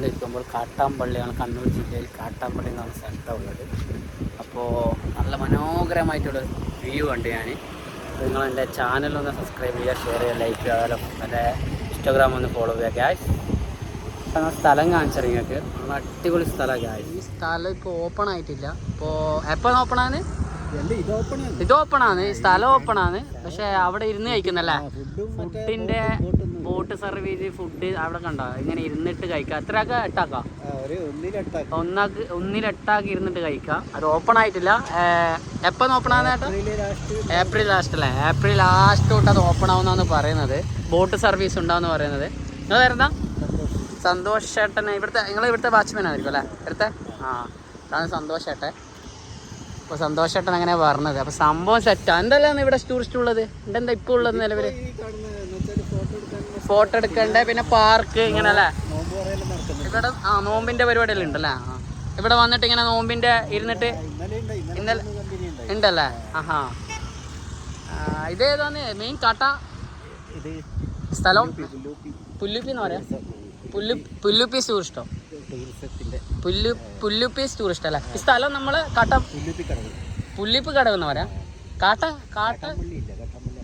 പോയിക്കൊണ്ടിരിക്കുമ്പോൾ കാട്ടാമ്പള്ളിയാണ് കണ്ണൂർ ജില്ലയിൽ കാട്ടാമ്പള്ളി എന്നാണ് സ്ഥലത്താണ് ഉള്ളത് അപ്പോൾ നല്ല മനോഹരമായിട്ടുള്ള വ്യൂ ഉണ്ട് ഞാൻ നിങ്ങൾ എന്റെ ചാനലൊന്ന് സബ്സ്ക്രൈബ് ചെയ്യുക ഷെയർ ചെയ്യുക ലൈക്ക് ചെയ്യുക അതുപോലെ എന്റെ ഇൻസ്റ്റാഗ്രാം ഒന്ന് ഫോളോ ചെയ്യുക ഗ്യാസ് നമ്മൾ സ്ഥലം കാണിച്ചാൽ നിങ്ങൾക്ക്. നല്ല അടിപൊളി സ്ഥലമാണ് ഗ്യാസ് ഈ സ്ഥലം ഇപ്പോൾ ഓപ്പൺ ആയിട്ടില്ല. ഇപ്പോൾ എപ്പോൾ ഓപ്പൺ ആണ്? ഇത് ഓപ്പൺ ആണ്. ഈ സ്ഥലം ഓപ്പൺ ആണ്. പക്ഷെ അവിടെ ഇരുന്ന് കഴിക്കുന്നല്ലേ? ഫുഡിന്റെ ബോട്ട് സർവീസ് ഫുഡ് അവിടെ കണ്ടോ? ഇങ്ങനെ ഇരുന്നിട്ട് കഴിക്കാം. എത്രയൊക്കെ? എട്ടാക്കാം? ഒന്നാക്ക് ഒന്നിലെട്ടാക്കി ഇരുന്നിട്ട് കഴിക്കാം. അത് ഓപ്പൺ ആയിട്ടില്ല. എപ്പോ ഓപ്പൺ ആണ് ഏപ്രിൽ ലാസ്റ്റ് അല്ലേ? ഏപ്രിൽ ലാസ്റ്റ് തൊട്ട് അത് ഓപ്പൺ ആവുന്നാണ് പറയുന്നത്. ബോട്ട് സർവീസ് ഉണ്ടാവുന്ന പറയുന്നത്. നിങ്ങൾ വരുന്ന സന്തോഷ് ചേട്ടനെ ഇവിടുത്തെ നിങ്ങൾ ഇവിടുത്തെ വാച്ച്മാൻ ആയിരിക്കും അല്ലേ? ഇവിടുത്തെ? ആ അതാണ് സന്തോഷ് ചേട്ടൻ. അപ്പോൾ സന്തോഷ് ചേട്ടൻ അങ്ങനെ പറഞ്ഞത്. അപ്പോൾ സംഭവം സെറ്റാ എന്തെല്ലാം ഇവിടെ ടൂറിസ്റ്റ് ഉള്ളത്? എന്താ ഇപ്പോൾ ഉള്ളത് നിലവിൽ ഫോട്ടോ എടുക്കണ്ട? പിന്നെ പാർക്ക് ഇങ്ങനെ അല്ലേ ഇവിടെ ആ നോമ്പിന്റെ പരിപാടിയെല്ലാം ഉണ്ടല്ലേ? ഇവിടെ വന്നിട്ട് ഇങ്ങനെ നോമ്പിന്റെ ഇരുന്നിട്ട് ഇന്നലെ ഉണ്ട് ഇന്നലെ- ഇന്നലെ ഉണ്ടല്ലേ? ആഹാ. ഇത് ഇതേതാന്ന് മെയിൻ കാട്ട സ്ഥലം? പുല്ലൂപ്പി എന്ന് പറയാം. പുല്ലു പുല്ലുപ്പി ടൂറിസ്റ്റോ പുല്ലു പുല്ലുപ്പി ടൂറിസ്റ്റ് അല്ലേ? ഈ സ്ഥലം നമ്മൾ കാട്ട പുല്ലിപ്പ് കടവ്. എന്ന് പറയാം. കാട്ട കാട്ട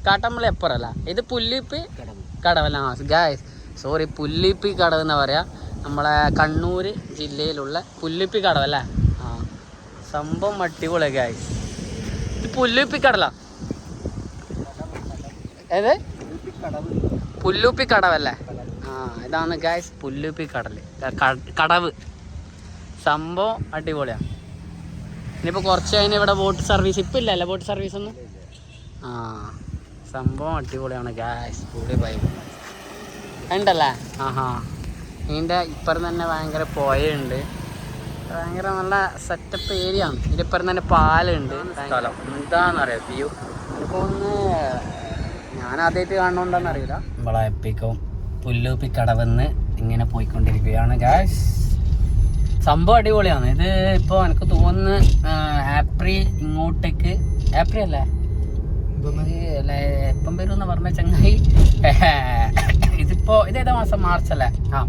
കട്ടമ്പള്ളി ഇല്ല എപ്പറല്ല ഇത് പുല്ലിപ്പി കടവ്. കടവല്ല ഗായ്സ് സോറി പുല്ലിപ്പി കടവ് എന്ന് പറയാ. നമ്മളെ കണ്ണൂർ ജില്ലയിലുള്ള പുല്ലിപ്പി കടവല്ലേ ആ സംഭവം അടിപൊളി ഗായസ് ഇത് പുല്ലിപ്പി കടല. ഏത്? പുല്ലൂപ്പി കടവ് പുല്ലുപ്പി കടവല്ലേ ആ ഇതാണ് ഗായ്സ് പുല്ലുപ്പി കടൽ. കടവ്. സംഭവം അടിപൊളിയാ. ഇനിയിപ്പോൾ കുറച്ച് കഴിഞ്ഞ് ഇവിടെ ബോട്ട് സർവീസ് ഇപ്പം ബോട്ട് സർവീസ് ഒന്നും? ആ. സംഭവം അടിപൊളിയാണ്. ഗ്യാസ് പുള്ളി പൈപ്പ് ഉണ്ടല്ലേ ആഹാ. ഇതിന്റെ ഇപ്പുറം തന്നെ ഭയങ്കര പുഴയുണ്ട്. ഭയങ്കര നല്ല സെറ്റപ്പ് ഏരിയ ആണ്. ഇതിന്റെ ഇപ്പുറം തന്നെ പാലുണ്ട് സ്ഥലം. എന്താണെന്നറിയാം? വ്യൂ ഇപ്പോൾ ഒന്ന് ഞാൻ ആദ്യമായിട്ട് കാണുന്നുണ്ടെന്ന് അറിയില്ല. നമ്മളെ എപ്പിക്കും പുല്ലൂപ്പി കടവെന്ന് ഇങ്ങനെ പോയിക്കൊണ്ടിരിക്കുകയാണ് ഗ്യാസ് സംഭവം അടിപൊളിയാണ്. ഇത് ഇപ്പോൾ എനിക്ക് തോന്നുന്നു ഏപ്രിൽ ഇങ്ങോട്ടേക്ക്. ഏപ്രിൽ അല്ലേ? എപ്പം വരും എന്ന് പറഞ്ഞ ചങ്ങായി. ഇതിപ്പോ ഇതേതാ മാസം? മാർച്ച് അല്ലേ? ആ.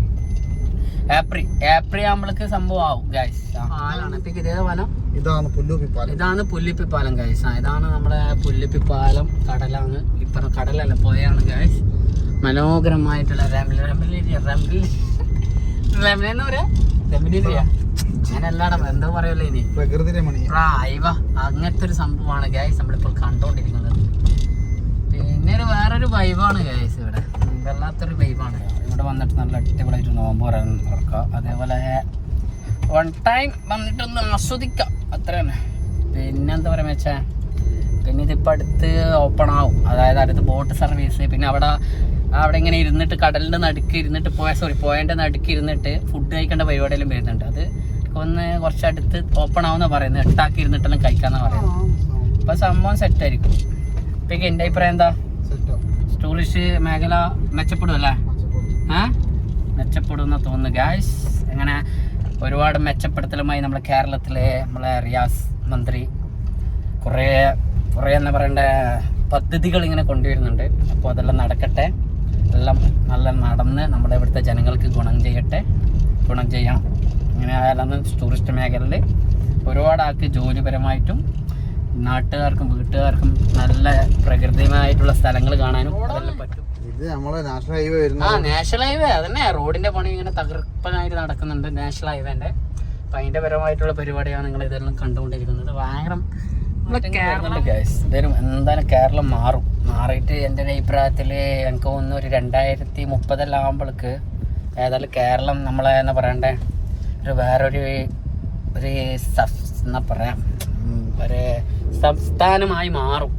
ഏപ്രിൽ ഏപ്രിൽ ആകുമ്പോഴേക്ക് സംഭവം ആവും ഗൈസ് പാലാണ്. ഇപ്പൊ ഇതേതാ പാലം? ഇതാണ് പുല്ലുപ്പിപ്പാലം ഇതാണ് പുല്ലുപ്പിപ്പാലം പാലം ഗൈസ് ആ ഇതാണ് നമ്മളെ പുല്ലുപ്പിപ്പാലം കടലാണ്. ഇപ്പറ കടലല്ല പോയാണ് ഗൈസ് മനോഹരമായിട്ടുള്ള റംലി റംലി റംലി എന്താ പറയല്ലോ ഇനി. പ്രകൃതി രമണീയ അങ്ങനത്തെ ഒരു സംഭവമാണ് ഗൈസ് നമ്മളിപ്പോൾ കണ്ടോണ്ടിരിക്കുന്നത്. പിന്നെ ഒരു വേറൊരു വൈബാണ് ഗൈസ് ഇവിടെ. വല്ലാത്തൊരു വൈബാണ് ഇവിടെ വന്നിട്ട് നല്ല അടിപൊളിയായിട്ട് നോമ്പ് പറയാൻ അതേപോലെ വൺ ടൈം വന്നിട്ടൊന്ന് ആസ്വദിക്കാം. അത്ര തന്നെ പിന്നെ എന്താ പറയുക വെച്ചാൽ പിന്നെ ഇതിപ്പോൾ അടുത്ത് ഓപ്പൺ ആവും. അതായത് അടുത്ത് ബോട്ട് സർവീസ് പിന്നെ അവിടെ അവിടെ ഇങ്ങനെ ഇരുന്നിട്ട് കടലിന്റെ നടുക്ക് ഇരുന്നിട്ട് പോയ സോറി പോയതിന്റെ നടുക്ക് ഇരുന്നിട്ട് ഫുഡ് കഴിക്കേണ്ട പരിപാടിയെല്ലാം വരുന്നുണ്ട്. അത് ഒന്ന് കുറച്ചടുത്ത് ഓപ്പൺ ആവുന്ന പറയുന്നത്. എട്ടാക്കി ഇരുന്നിട്ടെല്ലാം കഴിക്കാന്നാ പറയുന്നത്. അപ്പൊ സംഭവം സെറ്റ് ആയിരിക്കും. ഇപ്പൊ എന്റെ അഭിപ്രായം എന്താ? ടൂറിസ്റ്റ് മേഖല മെച്ചപ്പെടും അല്ലേ? ആ മെച്ചപ്പെടുമെന്ന് തോന്നുന്നു. ഗ്യാസ് അങ്ങനെ ഒരുപാട് മെച്ചപ്പെടുത്തലുമായി നമ്മുടെ കേരളത്തിലെ നമ്മളെ റിയാസ് മന്ത്രി കുറേ കുറേ എന്താ പറയണ്ട പദ്ധതികൾ ഇങ്ങനെ കൊണ്ടുവരുന്നുണ്ട്. അപ്പോൾ അതെല്ലാം നടക്കട്ടെ. എല്ലാം നല്ല നടന്ന് നമ്മുടെ ഇവിടുത്തെ ജനങ്ങൾക്ക് ഗുണം ചെയ്യട്ടെ. ഗുണം ചെയ്യണം. ഇങ്ങനെ ആയാലാണ് ടൂറിസ്റ്റ് മേഖലയിൽ ഒരുപാട് ആൾക്ക് ജോലിപരമായിട്ടും നാട്ടുകാർക്കും വീട്ടുകാർക്കും നല്ല പ്രകൃതിയുമായിട്ടുള്ള സ്ഥലങ്ങൾ കാണാനും അതെല്ലാം പറ്റും. ഇത് നമ്മളെ നാഷണൽ ഹൈവേ വരുന്നത്. ആ നാഷണൽ ഹൈവേ അതന്നെ. റോഡിന്റെ പണി ഇങ്ങനെ തകർപ്പനായിട്ട് നടക്കുന്നുണ്ട്. നാഷണൽ ഹൈവേന്റെ അപ്പൊ അതിന്റെ പരമായിട്ടുള്ള പരിപാടിയാണ് നിങ്ങൾ ഇതെല്ലാം കണ്ടുകൊണ്ടിരിക്കുന്നത്. ഭയങ്കര എന്തായാലും എന്തായാലും കേരളം മാറും. മാറിയിട്ട് എന്റെ ഒരു അഭിപ്രായത്തിൽ എനിക്ക് തോന്നുന്നു ഒരു രണ്ടായിരത്തി മുപ്പതെല്ലാം ആകുമ്പോഴേക്ക് ഏതായാലും കേരളം നമ്മളെ എന്നാ പറയണ്ടേ ഒരു വേറൊരു ഒരു സഫ് എന്നാ പറയാം ഒരു സംസ്ഥാനമായി മാറും.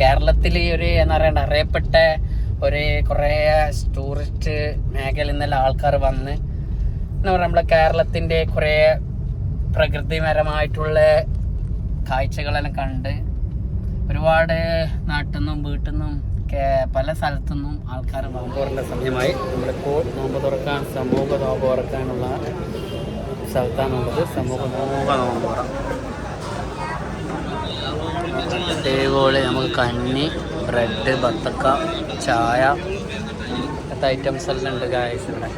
കേരളത്തിൽ ഒരു എന്താ പറയണ്ട അറിയപ്പെട്ട ഒരു കുറേ ടൂറിസ്റ്റ് മേഖലയിൽ നിന്നെല്ലാം ആൾക്കാർ വന്ന് എന്താ പറയുക നമ്മളെ കേരളത്തിന്റെ കുറേ പ്രകൃതിപരമായിട്ടുള്ള കാഴ്ചകളെല്ലാം കണ്ട് ഒരുപാട് നാട്ടിൽ നിന്നും വീട്ടിൽ നിന്നും പല സ്ഥലത്തു നിന്നും ആൾക്കാർ നോമ്പ് തുറന്ന സമയമായി നമ്മളിപ്പോൾ നോമ്പ് തുറക്കാൻ സമൂഹ നോമ്പ് തുറക്കാനുള്ള സ്ഥലത്താണുള്ളത് സമൂഹ നോമ്പ നോമ്പ് തുറ അടിപൊളി നമുക്ക് കഞ്ഞി ബ്രെഡ് ബത്തക്ക ചായ അങ്ങനത്തെ ഐറ്റംസ് എല്ലാം ഉണ്ട് ഗായസ് ഇവിടെ.